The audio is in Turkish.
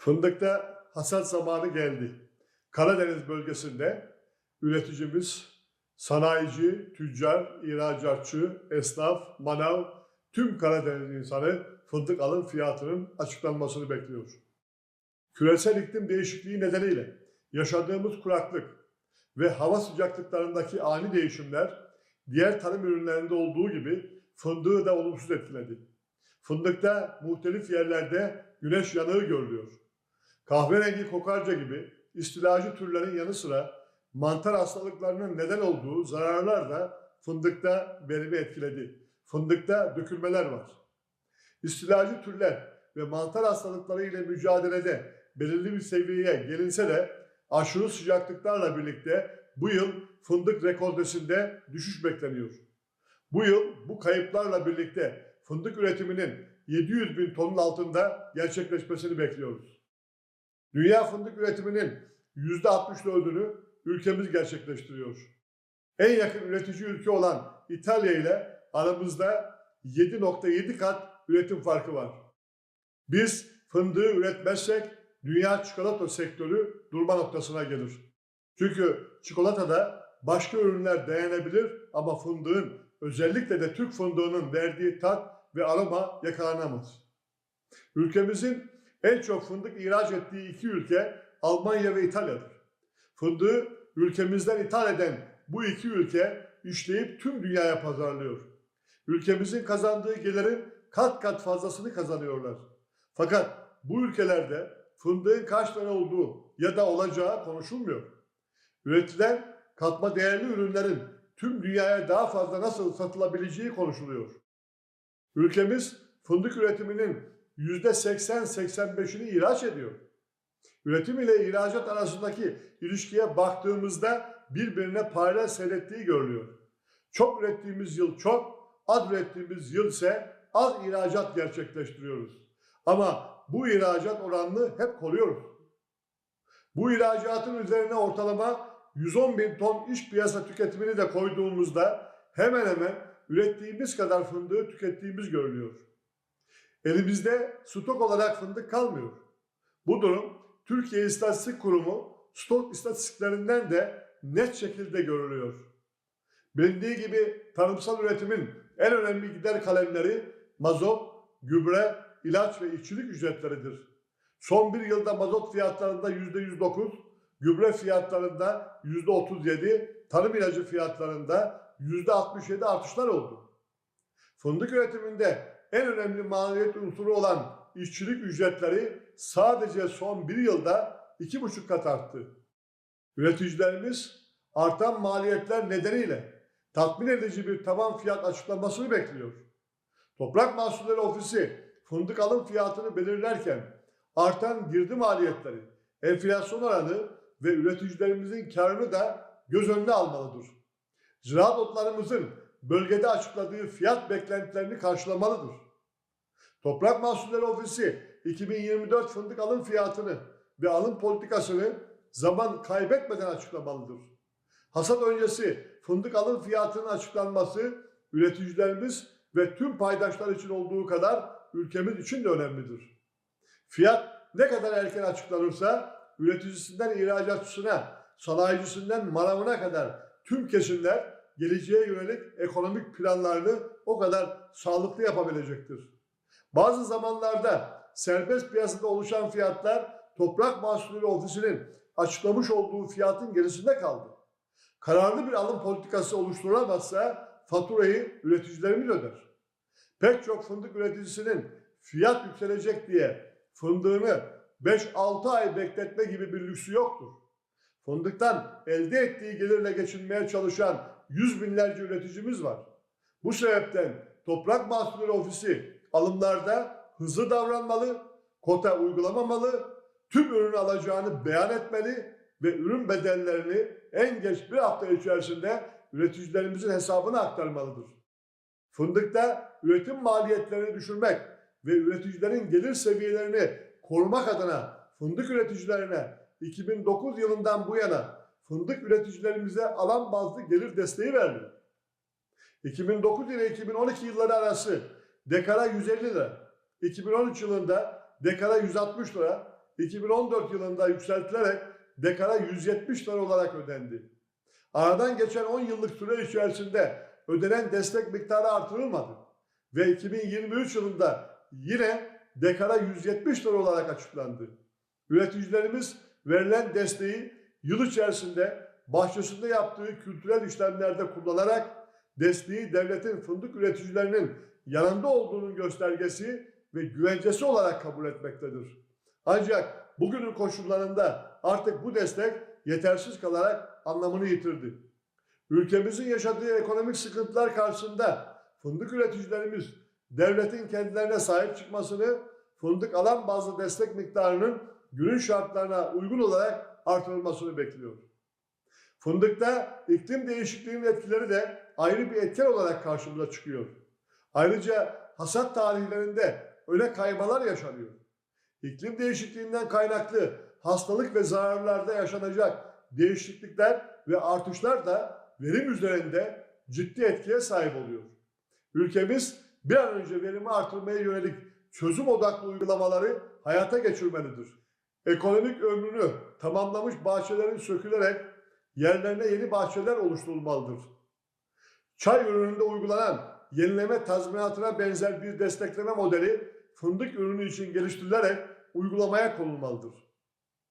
Fındıkta hasat zamanı geldi. Karadeniz bölgesinde üreticimiz, sanayici, tüccar, ihracatçı, esnaf, manav, tüm Karadeniz insanı fındık alım fiyatının açıklanmasını bekliyor. Küresel iklim değişikliği nedeniyle yaşadığımız kuraklık ve hava sıcaklıklarındaki ani değişimler diğer tarım ürünlerinde olduğu gibi fındığı da olumsuz etkiledi. Fındıkta muhtelif yerlerde güneş yanığı görülüyor. Kahverengi kokarca gibi istilacı türlerin yanı sıra mantar hastalıklarının neden olduğu zararlar da fındıkta verimi etkiledi. Fındıkta dökülmeler var. İstilacı türler ve mantar hastalıkları ile mücadelede belirli bir seviyeye gelinse de aşırı sıcaklıklarla birlikte bu yıl fındık rekortesinde düşüş bekleniyor. Bu yıl bu kayıplarla birlikte fındık üretiminin 700 bin tonun altında gerçekleşmesini bekliyoruz. Dünya fındık üretiminin %64'ünü ülkemiz gerçekleştiriyor. En yakın üretici ülke olan İtalya ile aramızda 7.7 kat üretim farkı var. Biz fındığı üretmezsek dünya çikolata sektörü durma noktasına gelir. Çünkü çikolatada başka ürünler dayanabilir ama fındığın özellikle de Türk fındığının verdiği tat ve aroma yakalanamaz. Ülkemizin en çok fındık ihraç ettiği iki ülke Almanya ve İtalya'dır. Fındığı ülkemizden ithal eden bu iki ülke işleyip tüm dünyaya pazarlıyor. Ülkemizin kazandığı gelirin kat kat fazlasını kazanıyorlar. Fakat bu ülkelerde fındığın kaç tane olduğu ya da olacağı konuşulmuyor. Üretilen katma değerli ürünlerin tüm dünyaya daha fazla nasıl satılabileceği konuşuluyor. Ülkemiz fındık üretiminin %80-85'ini ihraç ediyor. Üretim ile ihracat arasındaki ilişkiye baktığımızda birbirine paralel seyrettiği görülüyor. Çok ürettiğimiz yıl çok, az ürettiğimiz yıl ise az ihracat gerçekleştiriyoruz. Ama bu ihracat oranını hep koruyoruz. Bu ihracatın üzerine ortalama 110 bin ton iş piyasa tüketimini de koyduğumuzda hemen hemen ürettiğimiz kadar fındığı tükettiğimiz görülüyor. Elimizde stok olarak fındık kalmıyor. Bu durum Türkiye İstatistik Kurumu stok istatistiklerinden de net şekilde görülüyor. Bilindiği gibi tarımsal üretimin en önemli gider kalemleri mazot, gübre, ilaç ve işçilik ücretleridir. Son bir yılda mazot fiyatlarında %109, gübre fiyatlarında %37, tarım ilacı fiyatlarında %67 artışlar oldu. Fındık üretiminde en önemli maliyet unsuru olan işçilik ücretleri sadece son bir yılda iki buçuk kat arttı. Üreticilerimiz artan maliyetler nedeniyle tatmin edici bir taban fiyat açıklamasını bekliyor. Toprak Mahsulleri Ofisi fındık alım fiyatını belirlerken artan girdi maliyetleri, enflasyon oranı ve üreticilerimizin karını da göz önüne almalıdır. Ziraat otlarımızın bölgede açıkladığı fiyat beklentilerini karşılamalıdır. Toprak Mahsulleri Ofisi 2024 fındık alım fiyatını ve alım politikasını zaman kaybetmeden açıklamalıdır. Hasat öncesi fındık alım fiyatının açıklanması üreticilerimiz ve tüm paydaşlar için olduğu kadar ülkemiz için de önemlidir. Fiyat ne kadar erken açıklanırsa üreticisinden ihracatçısına, sanayicisinden manavına kadar tüm kesimler geleceğe yönelik ekonomik planlarını o kadar sağlıklı yapabilecektir. Bazı zamanlarda serbest piyasada oluşan fiyatlar Toprak Mahsulleri Ofisi'nin açıklamış olduğu fiyatın gerisinde kaldı. Kararlı bir alım politikası oluşturulamazsa faturayı üreticilerimiz öder. Pek çok fındık üreticisinin fiyat yükselecek diye fındığını 5-6 ay bekletme gibi bir lüksü yoktur. Fındıktan elde ettiği gelirle geçinmeye çalışan yüz binlerce üreticimiz var. Bu sebepten Toprak Mahsulleri Ofisi alımlarda hızlı davranmalı, kota uygulamamalı, tüm ürün alacağını beyan etmeli ve ürün bedellerini en geç bir hafta içerisinde üreticilerimizin hesabına aktarmalıdır. Fındıkta üretim maliyetlerini düşürmek ve üreticilerin gelir seviyelerini korumak adına fındık üreticilerine 2009 yılından bu yana fındık üreticilerimize alan bazlı gelir desteği verdi. 2009 ile 2012 yılları arası dekara 150 lira, 2013 yılında dekara 160 lira, 2014 yılında yükseltilerek dekara 170 lira olarak ödendi. Aradan geçen 10 yıllık süre içerisinde ödenen destek miktarı artırılmadı ve 2023 yılında yine dekara 170 lira olarak açıklandı. Üreticilerimiz verilen desteği yıl içerisinde bahçesinde yaptığı kültürel işlemlerde kullanarak desteği devletin fındık üreticilerinin yanında olduğunun göstergesi ve güvencesi olarak kabul etmektedir. Ancak bugünün koşullarında artık bu destek yetersiz kalarak anlamını yitirdi. Ülkemizin yaşadığı ekonomik sıkıntılar karşısında fındık üreticilerimiz devletin kendilerine sahip çıkmasını, fındık alan bazlı destek miktarının günün şartlarına uygun olarak artırılmasını bekliyor. Fındıkta iklim değişikliğinin etkileri de ayrı bir etken olarak karşımıza çıkıyor. Ayrıca hasat tarihlerinde öyle kaymalar yaşanıyor. İklim değişikliğinden kaynaklı hastalık ve zararlarda yaşanacak değişiklikler ve artışlar da verim üzerinde ciddi etkiye sahip oluyor. Ülkemiz bir an önce verimi artırmaya yönelik çözüm odaklı uygulamaları hayata geçirmelidir. Ekonomik ömrünü tamamlamış bahçelerin sökülerek yerlerine yeni bahçeler oluşturulmalıdır. Çay ürününde uygulanan yenileme tazminatına benzer bir destekleme modeli fındık ürünü için geliştirilerek uygulamaya konulmalıdır.